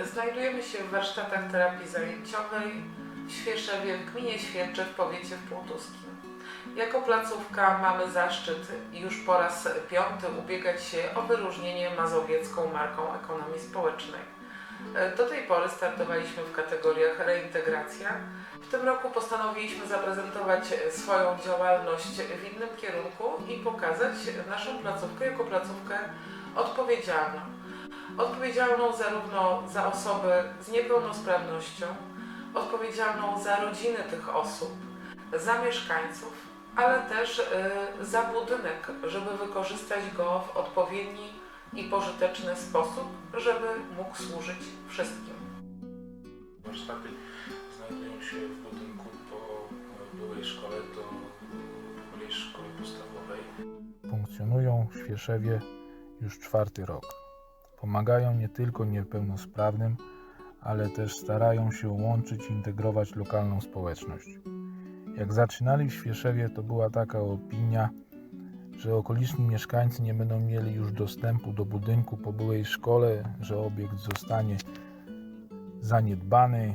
Znajdujemy się w warsztatach terapii zajęciowej w Świeszewie w gminie Świercze w powiecie półtuskim. Jako placówka mamy zaszczyt już po raz piąty ubiegać się o wyróżnienie mazowiecką marką ekonomii społecznej. Do tej pory startowaliśmy w kategoriach reintegracja. W tym roku postanowiliśmy zaprezentować swoją działalność w innym kierunku i pokazać naszą placówkę jako placówkę odpowiedzialną. Odpowiedzialną zarówno za osoby z niepełnosprawnością, odpowiedzialną za rodziny tych osób, za mieszkańców, ale też y, za budynek, żeby wykorzystać go w odpowiedni i pożyteczny sposób, żeby mógł służyć wszystkim. Warsztaty znajdują się w budynku po byłej szkole do byłej szkoły podstawowej. Funkcjonują w Świeszewie już czwarty rok. Pomagają nie tylko niepełnosprawnym, ale też starają się łączyć i integrować lokalną społeczność. Jak zaczynali w Świeszewie, to była taka opinia, że okoliczni mieszkańcy nie będą mieli już dostępu do budynku po byłej szkole, że obiekt zostanie zaniedbany,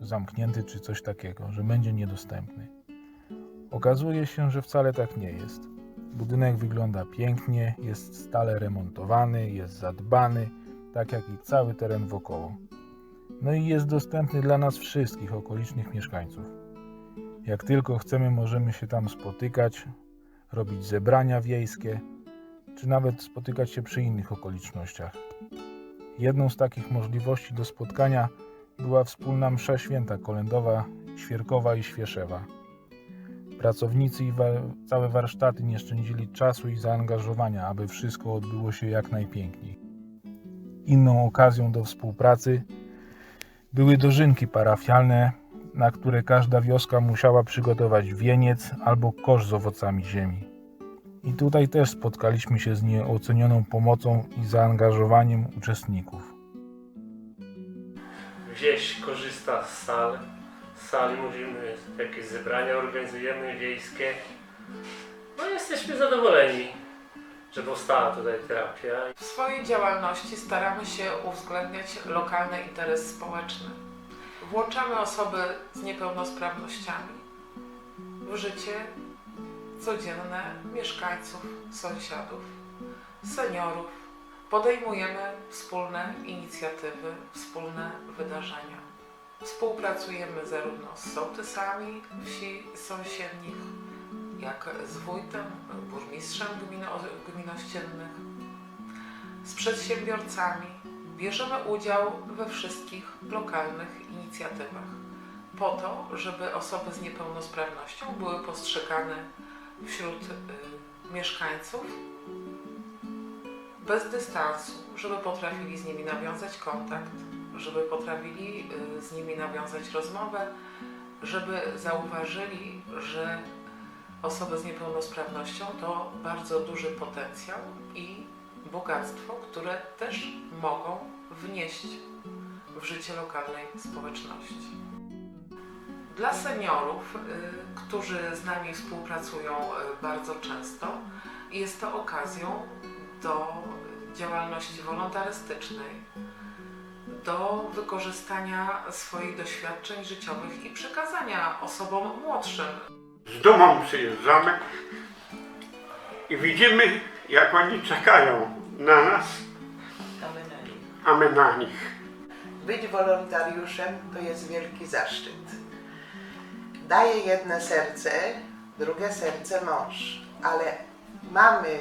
zamknięty czy coś takiego, że będzie niedostępny. Okazuje się, że wcale tak nie jest. Budynek wygląda pięknie, jest stale remontowany, jest zadbany, tak jak i cały teren wokoło. No i jest dostępny dla nas wszystkich okolicznych mieszkańców. Jak tylko chcemy, możemy się tam spotykać, robić zebrania wiejskie, czy nawet spotykać się przy innych okolicznościach. Jedną z takich możliwości do spotkania była wspólna msza święta kolędowa, świerkowa i świeszewa. Pracownicy i wa- całe warsztaty nie szczędzili czasu i zaangażowania, aby wszystko odbyło się jak najpiękniej. Inną okazją do współpracy były dożynki parafialne, na które każda wioska musiała przygotować wieniec albo kosz z owocami ziemi. I tutaj też spotkaliśmy się z nieocenioną pomocą i zaangażowaniem uczestników. Wieś korzysta z sal. Sali mówimy, jakieś zebrania organizujemy wiejskie. No jesteśmy zadowoleni, że powstała tutaj terapia. W swojej działalności staramy się uwzględniać lokalny interes społeczny. Włączamy osoby z niepełnosprawnościami w życie codzienne mieszkańców, sąsiadów, seniorów. Podejmujemy wspólne inicjatywy, wspólne wydarzenia. Współpracujemy zarówno z sołtysami wsi sąsiednich, jak z wójtem, burmistrzem gmino, gminościennych, z przedsiębiorcami. Bierzemy udział we wszystkich lokalnych inicjatywach po to, żeby osoby z niepełnosprawnością były postrzegane wśród y, mieszkańców bez dystansu, żeby potrafili z nimi nawiązać kontakt, żeby potrafili y, z nimi nawiązać rozmowę, żeby zauważyli, że osoby z niepełnosprawnością to bardzo duży potencjał i bogactwo, które też mogą wnieść w życie lokalnej społeczności. Dla seniorów, y, którzy z nami współpracują y, bardzo często, jest to okazją do działalności wolontarystycznej, do wykorzystania swoich doświadczeń życiowych i przekazania osobom młodszym Z dumą przyjeżdżamy i widzimy, jak oni czekają na nas, a my na nich. Być wolontariuszem to jest wielki zaszczyt. Daje jedno serce, drugie serce mąż, ale mamy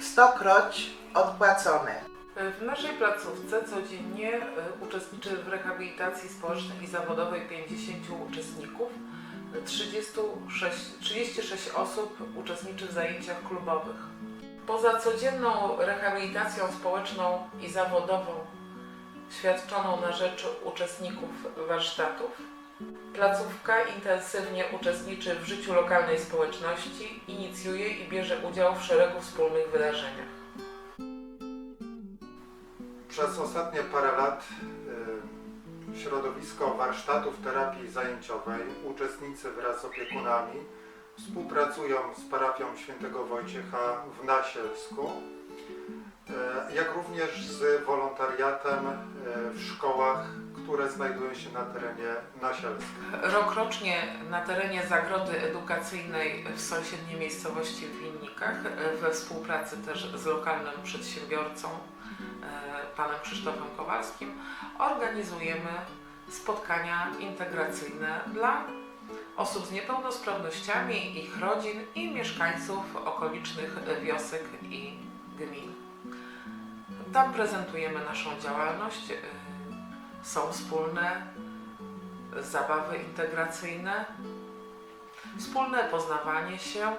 stokroć odpłacone. W naszej placówce codziennie y, uczestniczy w rehabilitacji społecznej i zawodowej 50 uczestników. 36, 36 osób uczestniczy w zajęciach klubowych. Poza codzienną rehabilitacją społeczną i zawodową świadczoną na rzecz uczestników warsztatów, placówka intensywnie uczestniczy w życiu lokalnej społeczności, inicjuje i bierze udział w szeregu wspólnych wydarzeniach. Przez ostatnie parę lat y, środowisko warsztatów terapii zajęciowej, uczestnicy wraz z opiekunami współpracują z parafią świętego Wojciecha w Nasielsku. Y, jak również z wolontariatem e, w szkołach, które znajdują się na terenie Nasielska. Rokrocznie na terenie Zagrody Edukacyjnej w sąsiedniej miejscowości w Winnikach, we współpracy też z lokalnym przedsiębiorcą, panem Krzysztofem Kowalskim, organizujemy spotkania integracyjne dla osób z niepełnosprawnościami, ich rodzin i mieszkańców okolicznych wiosek i gmin. Tam prezentujemy naszą działalność. e, Są wspólne zabawy integracyjne, wspólne poznawanie się,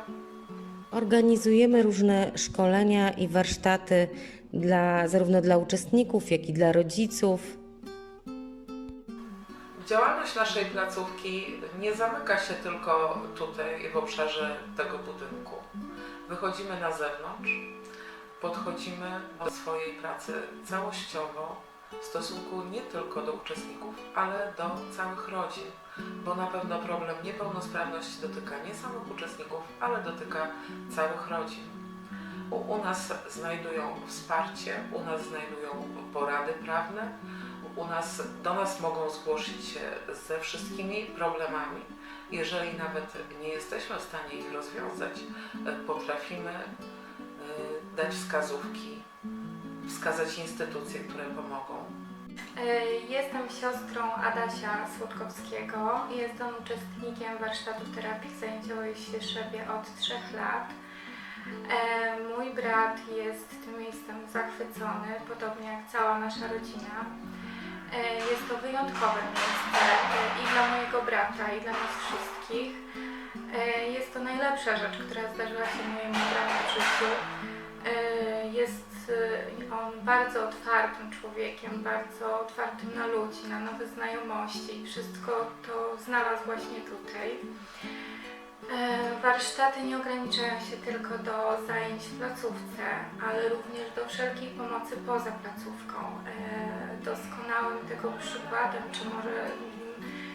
Organizujemy różne szkolenia i warsztaty dla, zarówno dla uczestników, jak i dla rodziców. Działalność naszej placówki nie zamyka się tylko tutaj w obszarze tego budynku. Wychodzimy na zewnątrz, podchodzimy do swojej pracy całościowo w stosunku nie tylko do uczestników, ale do całych rodzin, bo na pewno problem niepełnosprawności dotyka nie samych uczestników, ale dotyka całych rodzin. U, nas znajdują wsparcie, u nas znajdują porady prawne, u nas, do nas mogą zgłosić się ze wszystkimi problemami. Jeżeli nawet nie jesteśmy w stanie ich rozwiązać, e, potrafimy e, dać wskazówki, wskazać instytucje, które pomogą. E, Jestem siostrą Adasia Słodkowskiego. Jestem uczestnikiem warsztatów terapii zajęciowej w Świeszewie od 3 lat. E, Mój brat jest tym miejscem zachwycony, podobnie jak cała nasza rodzina. E, Jest to wyjątkowe miejsce e, i dla mojego brata, i dla nas wszystkich. Jest to najlepsza rzecz, która zdarzyła się mojemu bratu w życiu. Jest on bardzo otwartym człowiekiem, bardzo otwartym na ludzi, na nowe znajomości wszystko to znalazł właśnie tutaj. E, Warsztaty nie ograniczają się tylko do zajęć w placówce, ale również do wszelkiej pomocy poza placówką. E, Doskonałym tego przykładem, czy może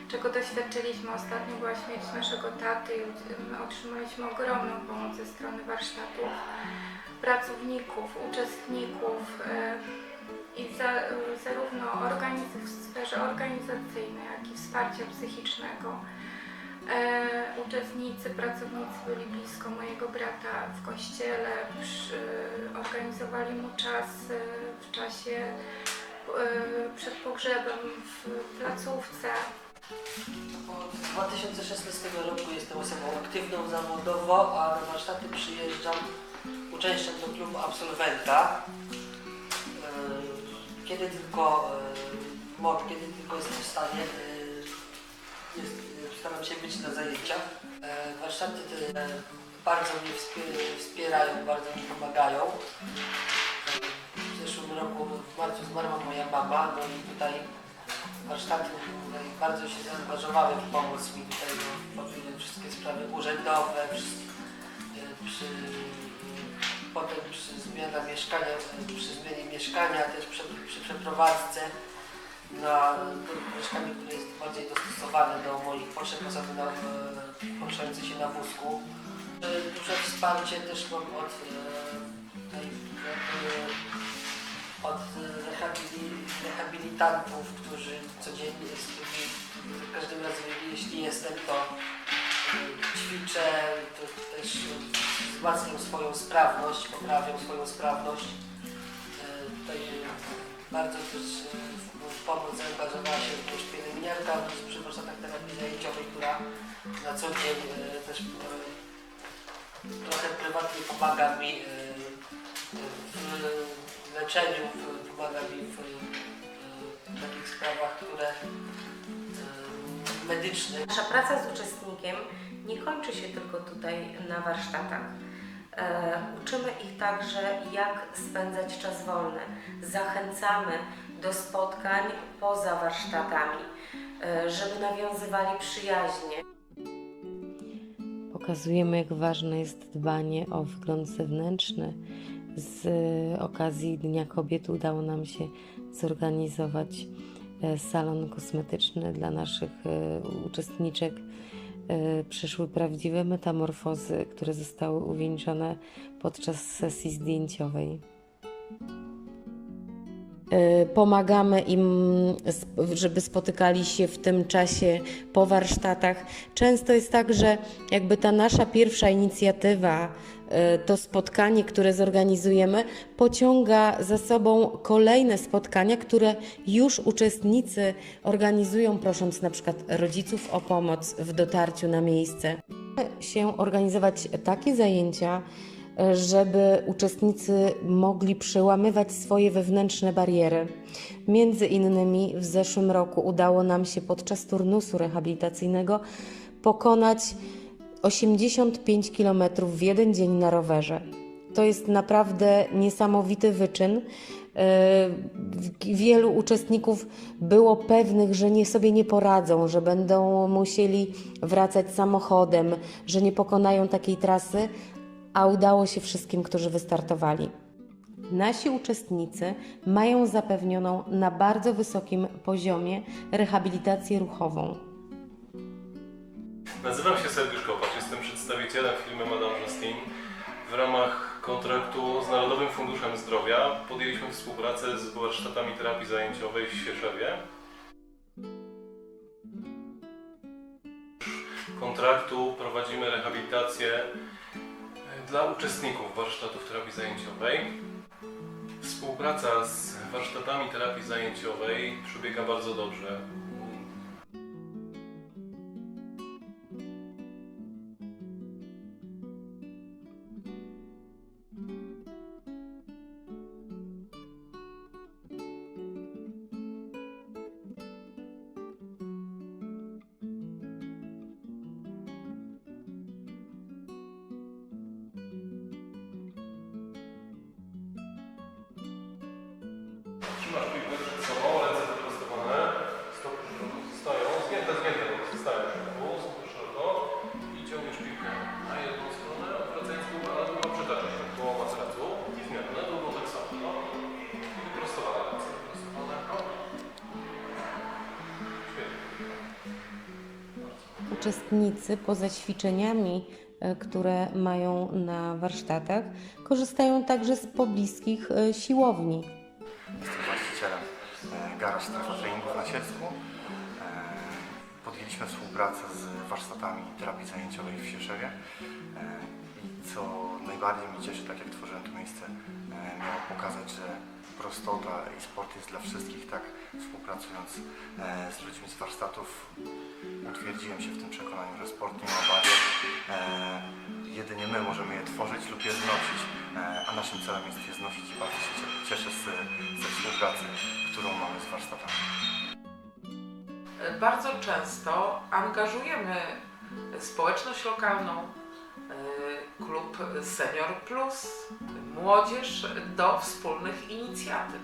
czego doświadczyliśmy ostatnio była śmierć naszego taty i my otrzymaliśmy ogromną pomoc ze strony warsztatów, pracowników, uczestników e, i za, zarówno organiz- w sferze organizacyjnej, jak i wsparcia psychicznego. E, uczestnicy, pracownicy byli blisko mojego brata w kościele, przy, organizowali mu czas e, w czasie e, przed pogrzebem w placówce. Od 2016 roku jestem osobą aktywną zawodowo, a na warsztaty przyjeżdżam uczęszczam do klubu absolwenta. E, Kiedy tylko kiedy tylko jestem w stanie, jest, staram się być na zajęciach. E, Warsztaty te bardzo mnie wspie- wspierają, bardzo mi pomagają. E, W zeszłym roku w marcu zmarła moja mama, no i tutaj warsztaty tutaj bardzo się zaangażowały w pomoc mi tutaj no, wszystkie sprawy urzędowe, e, przy, potem przy zmianie mieszkania, przy zmianie mieszkania, też przy, przy przeprowadzce na mieszkanie, które jest bardziej dostosowane do moich potrzeb, osoby na, e, się na wózku. E, Duże wsparcie też mam od, e, tej, od rehabilit, rehabilitantów, którzy codziennie z którymi za każdym razem, jeśli jestem, to ćwiczę, to też wzmacniam swoją sprawność, poprawiam swoją sprawność. Tutaj bardzo też w pomoc zaangażowała się również pielęgniarka przy warsztatach terapii zajęciowej, która na co dzień e, też e, trochę prywatnie pomaga mi e, w leczeniu, pomaga mi w, takich sprawach, które medyczne. Nasza praca z uczestnikiem nie kończy się tylko tutaj na warsztatach. Uczymy ich także, jak spędzać czas wolny. Zachęcamy do spotkań poza warsztatami, e, żeby nawiązywali przyjaźnie. Pokazujemy, jak ważne jest dbanie o wygląd zewnętrzny. Z okazji Dnia Kobiet udało nam się zorganizować e, salon kosmetyczny dla naszych e, uczestniczek. E, Przyszły prawdziwe metamorfozy, które zostały uwieńczone podczas sesji zdjęciowej. Y, Pomagamy im, żeby spotykali się w tym czasie po warsztatach. Często jest tak, że jakby ta nasza pierwsza inicjatywa, y, to spotkanie, które zorganizujemy, pociąga za sobą kolejne spotkania, które już uczestnicy organizują, prosząc na przykład rodziców o pomoc w dotarciu na miejsce. Się organizować takie zajęcia, żeby uczestnicy mogli przełamywać swoje wewnętrzne bariery. Między innymi w zeszłym roku udało nam się podczas turnusu rehabilitacyjnego pokonać 85 km w jeden dzień na rowerze. To jest naprawdę niesamowity wyczyn. Yy, Wielu uczestników było pewnych, że nie sobie nie poradzą, że będą musieli wracać samochodem, że nie pokonają takiej trasy, a udało się wszystkim, którzy wystartowali. Nasi uczestnicy mają zapewnioną na bardzo wysokim poziomie rehabilitację ruchową. Nazywam się Sergiusz Kopacz, jestem przedstawicielem firmy Madame Justine. W ramach kontraktu z Narodowym Funduszem Zdrowia podjęliśmy współpracę z warsztatami terapii zajęciowej w Świeszewie. W kontraktu prowadzimy rehabilitację dla uczestników warsztatów terapii zajęciowej. Współpraca z warsztatami terapii zajęciowej przebiega bardzo dobrze. Uczestnicy poza ćwiczeniami, e, które mają na warsztatach, korzystają także z pobliskich e, siłowni. Jestem właścicielem e, garaż strefa treningów na Siecku. E, Podjęliśmy współpracę z warsztatami terapii zajęciowej w Sieszewie i co najbardziej mnie cieszy, tak jak tworzyłem to miejsce, miało pokazać, że prostota i sport jest dla wszystkich, tak współpracując e, z ludźmi z warsztatów utwierdziłem się w tym przekonaniu, że sport nie ma barier. E, Jedynie my możemy je tworzyć lub je znosić, e, a naszym celem jest je znosić i bardzo się cie- cieszę z, ze współpracy, którą mamy z warsztatami. Bardzo często angażujemy społeczność lokalną, klub Senior Plus, młodzież do wspólnych inicjatyw.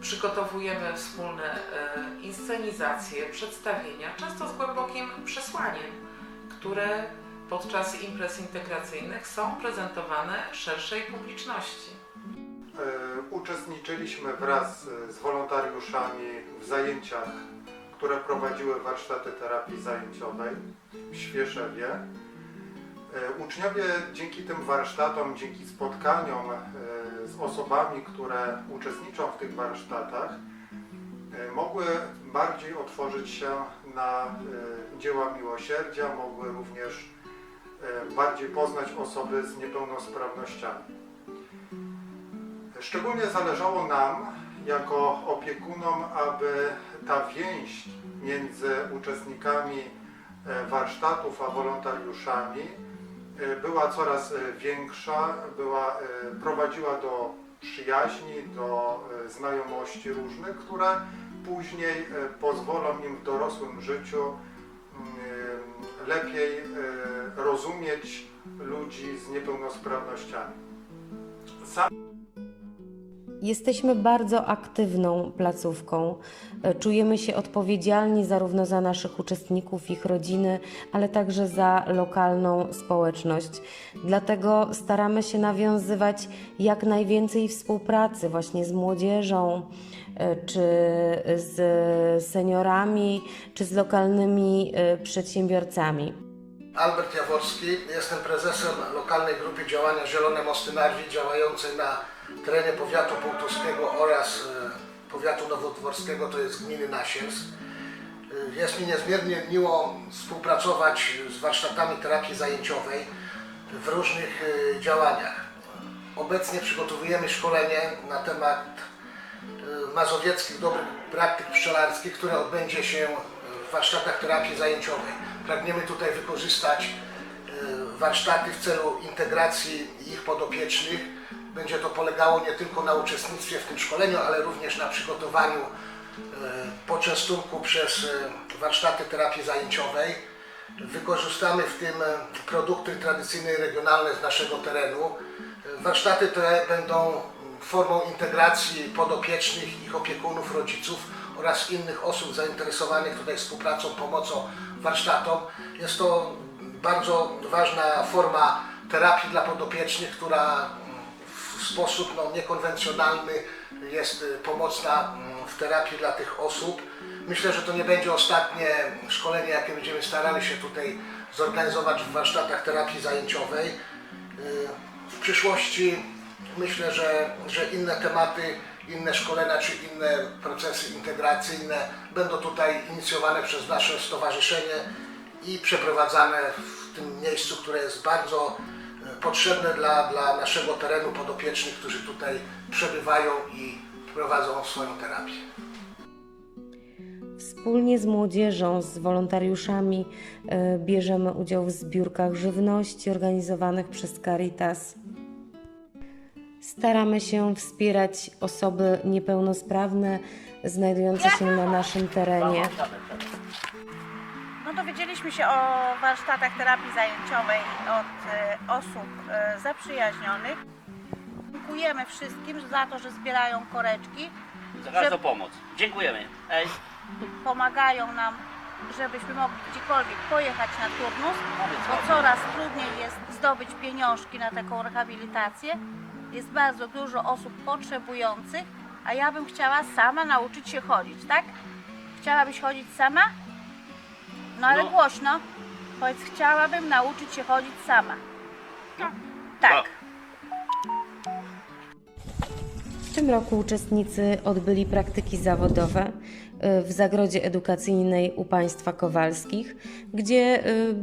Przygotowujemy wspólne y, inscenizacje, przedstawienia, często z głębokim przesłaniem, które podczas imprez integracyjnych są prezentowane szerszej publiczności. E, Uczestniczyliśmy wraz z wolontariuszami w zajęciach, które prowadziły warsztaty terapii zajęciowej w Świeszewie. E, Uczniowie dzięki tym warsztatom, dzięki spotkaniom e, z osobami, które uczestniczą w tych warsztatach, e, mogły bardziej otworzyć się na dzieła miłosierdzia, mogły również bardziej poznać osoby z niepełnosprawnościami. Szczególnie zależało nam, jako opiekunom, aby ta więź między uczestnikami warsztatów a wolontariuszami była coraz e, większa, była, e, prowadziła do przyjaźni, do znajomości różnych, które później pozwolą im w dorosłym życiu lepiej rozumieć ludzi z niepełnosprawnościami. Sam Jesteśmy bardzo aktywną placówką. E, Czujemy się odpowiedzialni zarówno za naszych uczestników, ich rodziny, ale także za lokalną społeczność. Dlatego staramy się nawiązywać jak najwięcej współpracy właśnie z młodzieżą, e, czy z seniorami, czy z lokalnymi e, przedsiębiorcami. Albert Jaworski, jestem prezesem lokalnej grupy działania Zielone Mosty Narwi działającej na terenie powiatu połtuskiego oraz e, powiatu nowodworskiego, to jest gminy Nasiels. E, Jest mi niezmiernie miło współpracować z warsztatami terapii zajęciowej w różnych e, działaniach. Obecnie przygotowujemy szkolenie na temat mazowieckich dobrych praktyk pszczelarskich, które odbędzie się w warsztatach terapii zajęciowej. Pragniemy tutaj wykorzystać warsztaty w celu integracji ich podopiecznych. Będzie to polegało nie tylko na uczestnictwie w tym szkoleniu, ale również na przygotowaniu e, poczęstunku przez e, warsztaty terapii zajęciowej. Wykorzystamy w tym e, produkty tradycyjne i regionalne z naszego terenu. Warsztaty te będą formą integracji podopiecznych, ich opiekunów, rodziców oraz innych osób zainteresowanych tutaj współpracą, pomocą warsztatom. Jest to bardzo ważna forma terapii dla podopiecznych, która w sposób no, niekonwencjonalny jest y, pomocna mm, w terapii dla tych osób. Myślę, że to nie będzie ostatnie szkolenie, jakie będziemy starali się tutaj zorganizować w warsztatach terapii zajęciowej. Y, W przyszłości myślę, że, że inne tematy, inne szkolenia czy inne procesy integracyjne będą tutaj inicjowane przez nasze stowarzyszenie i przeprowadzane w tym miejscu, które jest bardzo potrzebne dla, dla naszego terenu podopiecznych, którzy tutaj przebywają i prowadzą swoją terapię. Wspólnie z młodzieżą, z wolontariuszami e, bierzemy udział w zbiórkach żywności organizowanych przez Caritas. Staramy się wspierać osoby niepełnosprawne znajdujące się na naszym terenie. Dowiedzieliśmy się o warsztatach terapii zajęciowej od e, osób e, zaprzyjaźnionych. Dziękujemy wszystkim za to, że zbierają koreczki, Za każdą pomoc. Dziękujemy. Ej. pomagają nam, żebyśmy mogli gdziekolwiek pojechać na turnus, bo coraz trudniej jest zdobyć pieniążki na taką rehabilitację. Jest bardzo dużo osób potrzebujących, a ja bym chciała sama nauczyć się chodzić, tak? Chciałabyś chodzić sama? No ale No. głośno. Powiedz, chciałabym nauczyć się chodzić sama. Tak. W tym roku uczestnicy odbyli praktyki zawodowe y, w zagrodzie edukacyjnej u państwa Kowalskich, gdzie y,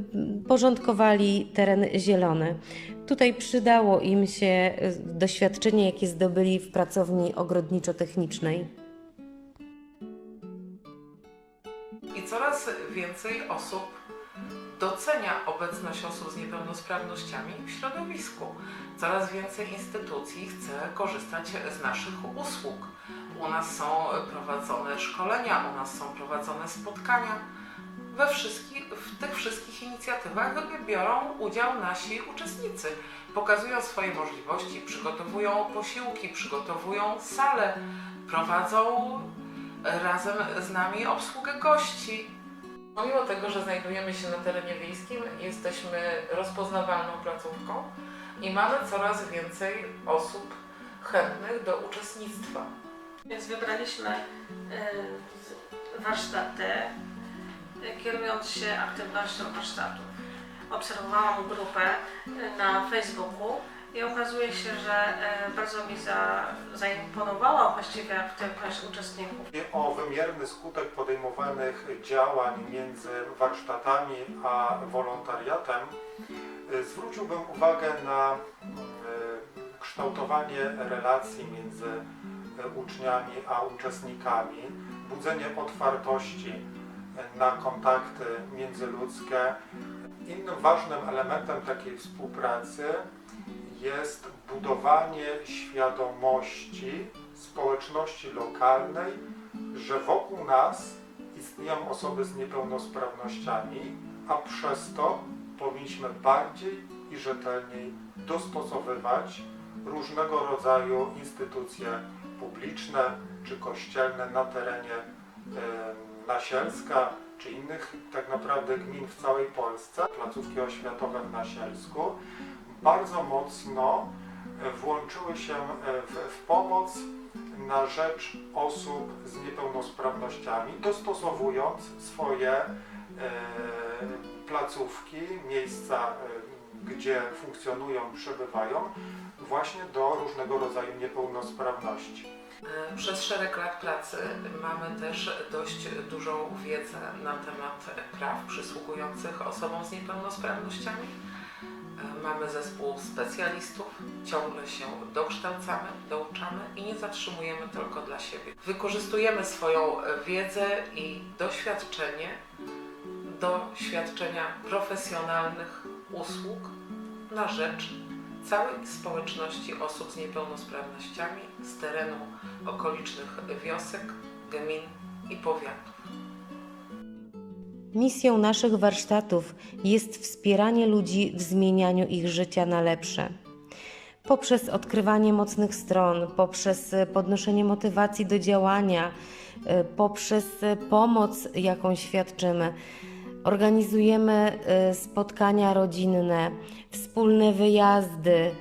porządkowali teren zielony. Tutaj przydało im się y, doświadczenie, jakie zdobyli w pracowni ogrodniczo-technicznej. I coraz więcej osób docenia obecność osób z niepełnosprawnościami w środowisku. Coraz więcej instytucji chce korzystać z naszych usług. U nas są prowadzone szkolenia, u nas są prowadzone spotkania. We wszystkich, w tych wszystkich inicjatywach biorą udział nasi uczestnicy. Pokazują swoje możliwości, przygotowują posiłki, przygotowują salę, prowadzą razem z nami obsługę gości. Pomimo tego, że znajdujemy się na terenie wiejskim, jesteśmy rozpoznawalną placówką i mamy coraz więcej osób chętnych do uczestnictwa. Więc wybraliśmy e, warsztaty, e, kierując się aktywnością warsztatów. Obserwowałam grupę e, na Facebooku i okazuje się, że e, bardzo mi za, zaimponowała właściwie aktywność uczestników. o wymierny skutek podejmowanych działań między warsztatami a wolontariatem, y, zwróciłbym uwagę na y, kształtowanie relacji między uczniami a uczestnikami, budzenie otwartości na kontakty międzyludzkie. Innym ważnym elementem takiej współpracy jest budowanie świadomości społeczności lokalnej, że wokół nas istnieją osoby z niepełnosprawnościami, a przez to powinniśmy bardziej i rzetelniej dostosowywać różnego rodzaju instytucje publiczne czy kościelne na terenie Nasielska czy innych tak naprawdę gmin w całej Polsce, placówki oświatowe w Nasielsku, bardzo mocno e, włączyły się e, w, w pomoc na rzecz osób z niepełnosprawnościami, dostosowując swoje e, placówki, miejsca, gdzie funkcjonują, przebywają, właśnie do różnego rodzaju niepełnosprawności. Przez szereg lat pracy mamy też dość dużą wiedzę na temat praw przysługujących osobom z niepełnosprawnościami. Mamy zespół specjalistów, ciągle się dokształcamy, douczamy i nie zatrzymujemy tylko dla siebie. Wykorzystujemy swoją wiedzę i doświadczenie do świadczenia profesjonalnych usług na rzecz całej społeczności osób z niepełnosprawnościami z terenu okolicznych wiosek, gmin i powiatów. Misją naszych warsztatów jest wspieranie ludzi w zmienianiu ich życia na lepsze. Poprzez odkrywanie mocnych stron, poprzez podnoszenie motywacji do działania, y, poprzez pomoc, jaką świadczymy. Organizujemy spotkania rodzinne, wspólne wyjazdy,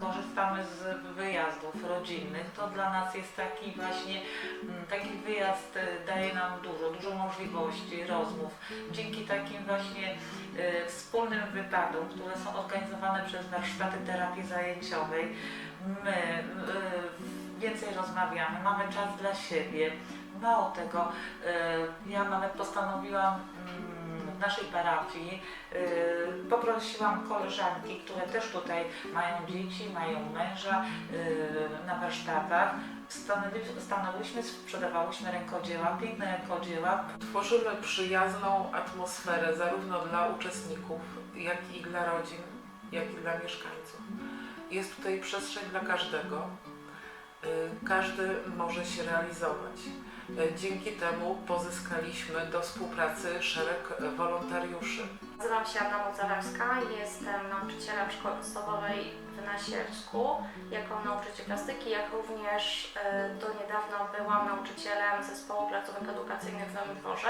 korzystamy z wyjazdów rodzinnych, to dla nas jest taki właśnie, mm, taki wyjazd y, daje nam dużo, dużo możliwości, rozmów. Dzięki takim właśnie y, wspólnym wypadom, które są organizowane przez warsztaty terapii zajęciowej, my y, więcej rozmawiamy, mamy czas dla siebie. Mało tego, ja nawet postanowiłam mm, naszej parafii y, poprosiłam koleżanki, które też tutaj mają dzieci, mają męża y, na warsztatach. Stanęłyśmy, sprzedawałyśmy rękodzieła, piękne rękodzieła. Tworzymy przyjazną atmosferę zarówno dla uczestników, jak i dla rodzin, jak i dla mieszkańców. Jest tutaj przestrzeń dla każdego. Y, Każdy może się realizować. Y, Dzięki temu pozyskaliśmy do współpracy szereg wolontariuszy. Nazywam się Anna Mocarawska, jestem nauczycielem szkoły podstawowej w Nasielsku jako nauczyciel plastyki, jak również e, do niedawna byłam nauczycielem zespołu placówek edukacyjnych w Nowym Dworze.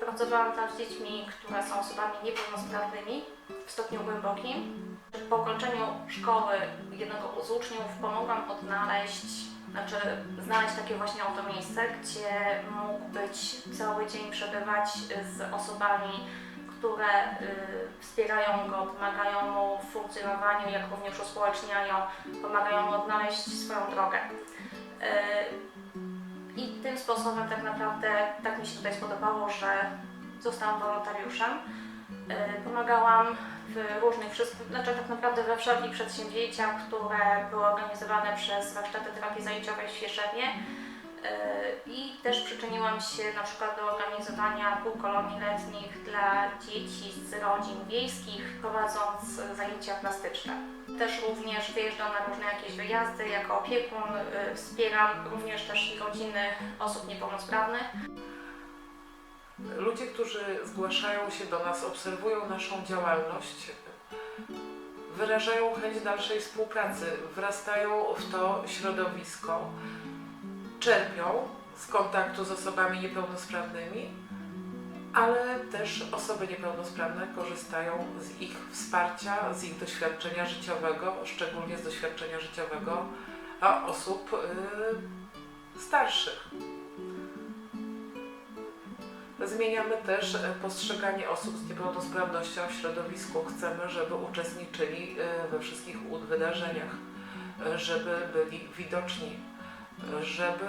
Pracowałam tam z dziećmi, które są osobami niepełnosprawnymi w stopniu głębokim. Po ukończeniu szkoły jednego z uczniów pomogłam odnaleźć, znaczy znaleźć takie właśnie oto miejsce, gdzie mógł być cały dzień przebywać z osobami które y, wspierają go, pomagają mu w funkcjonowaniu, jak również uspołeczniają, pomagają mu odnaleźć swoją drogę. Y, I tym sposobem tak naprawdę tak mi się tutaj spodobało, że zostałam wolontariuszem. Y, pomagałam w różnych, znaczy tak naprawdę we wszelkich przedsięwzięciach, które były organizowane przez warsztaty terapii zajęciowej w Świeszewie. Yy, I też przyczyniłam się na przykład do organizowania półkolonii letnich dla dzieci z rodzin wiejskich, prowadząc e, zajęcia plastyczne. Też również wyjeżdżam na różne jakieś wyjazdy jako opiekun, yy, wspieram również też rodziny osób niepełnosprawnych. Ludzie, którzy zgłaszają się do nas, obserwują naszą działalność, wyrażają chęć dalszej współpracy, wrastają w to środowisko, czerpią z kontaktu z osobami niepełnosprawnymi, ale też osoby niepełnosprawne korzystają z ich wsparcia, z ich doświadczenia życiowego, szczególnie z doświadczenia życiowego osób y, starszych. Zmieniamy też e, postrzeganie osób z niepełnosprawnością w środowisku. Chcemy, żeby uczestniczyli e, we wszystkich wydarzeniach, e, żeby byli widoczni, żeby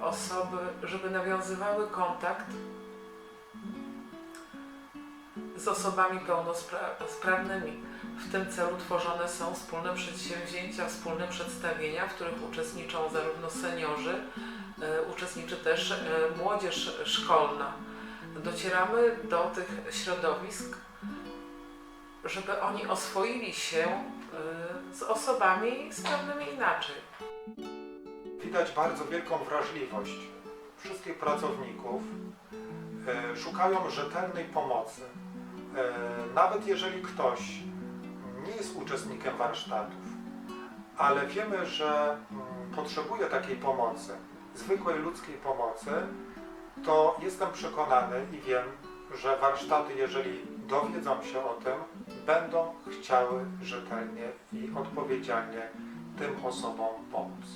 osoby, żeby nawiązywały kontakt z osobami pełnosprawnymi. W tym celu tworzone są wspólne przedsięwzięcia, wspólne przedstawienia, w których uczestniczą zarówno seniorzy, uczestniczy też młodzież szkolna. Docieramy do tych środowisk, żeby oni oswoili się y, z osobami sprawnymi inaczej. Widać bardzo wielką wrażliwość wszystkich pracowników. E, Szukają rzetelnej pomocy. E, Nawet jeżeli ktoś nie jest uczestnikiem warsztatów, ale wiemy, że mm, potrzebuje takiej pomocy, zwykłej ludzkiej pomocy, to jestem przekonany i wiem, że warsztaty, jeżeli dowiedzą się o tym, będą chciały rzetelnie i odpowiedzialnie tym osobom pomóc.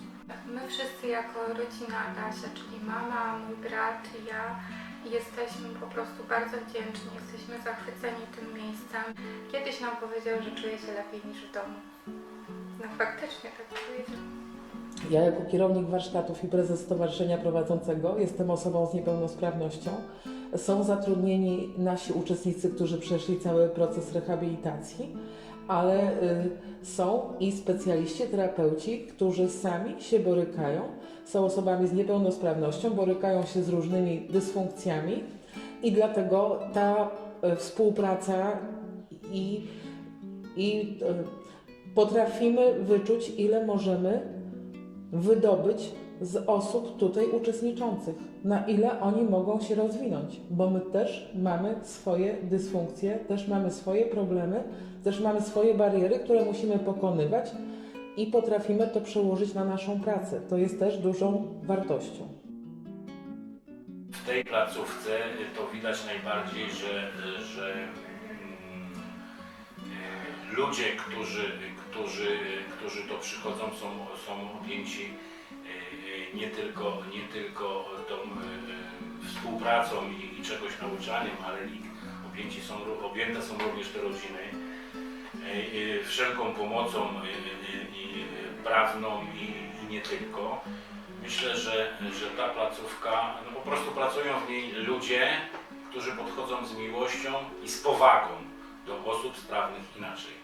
My wszyscy jako rodzina Adasia, czyli mama, mój brat, ja, Jesteśmy po prostu bardzo wdzięczni, jesteśmy zachwyceni tym miejscem. Kiedyś nam powiedział, że czuje się lepiej niż w domu. No faktycznie tak powiedział. Ja jako kierownik warsztatów i prezes stowarzyszenia prowadzącego jestem osobą z niepełnosprawnością. Są zatrudnieni nasi uczestnicy, którzy przeszli cały proces rehabilitacji, ale y, są i specjaliści, terapeuci, którzy sami się borykają, są osobami z niepełnosprawnością, borykają się z różnymi dysfunkcjami i dlatego ta y, współpraca i, i y, potrafimy wyczuć, ile możemy wydobyć z osób tutaj uczestniczących, na ile oni mogą się rozwinąć, bo my też mamy swoje dysfunkcje, też mamy swoje problemy, też mamy swoje bariery, które musimy pokonywać i potrafimy to przełożyć na naszą pracę. To jest też dużą wartością. W tej placówce to widać najbardziej, że, że mm, ludzie, którzy, którzy, którzy to przychodzą, są, są objęci e, nie tylko, nie tylko tą e, współpracą i, i czegoś nauczaniem, ale objęci są, objęte są również te rodziny e, e, wszelką pomocą e, e, prawną i nie tylko. Myślę, że, że ta placówka, no po prostu pracują w niej ludzie, którzy podchodzą z miłością i z powagą do osób sprawnych inaczej.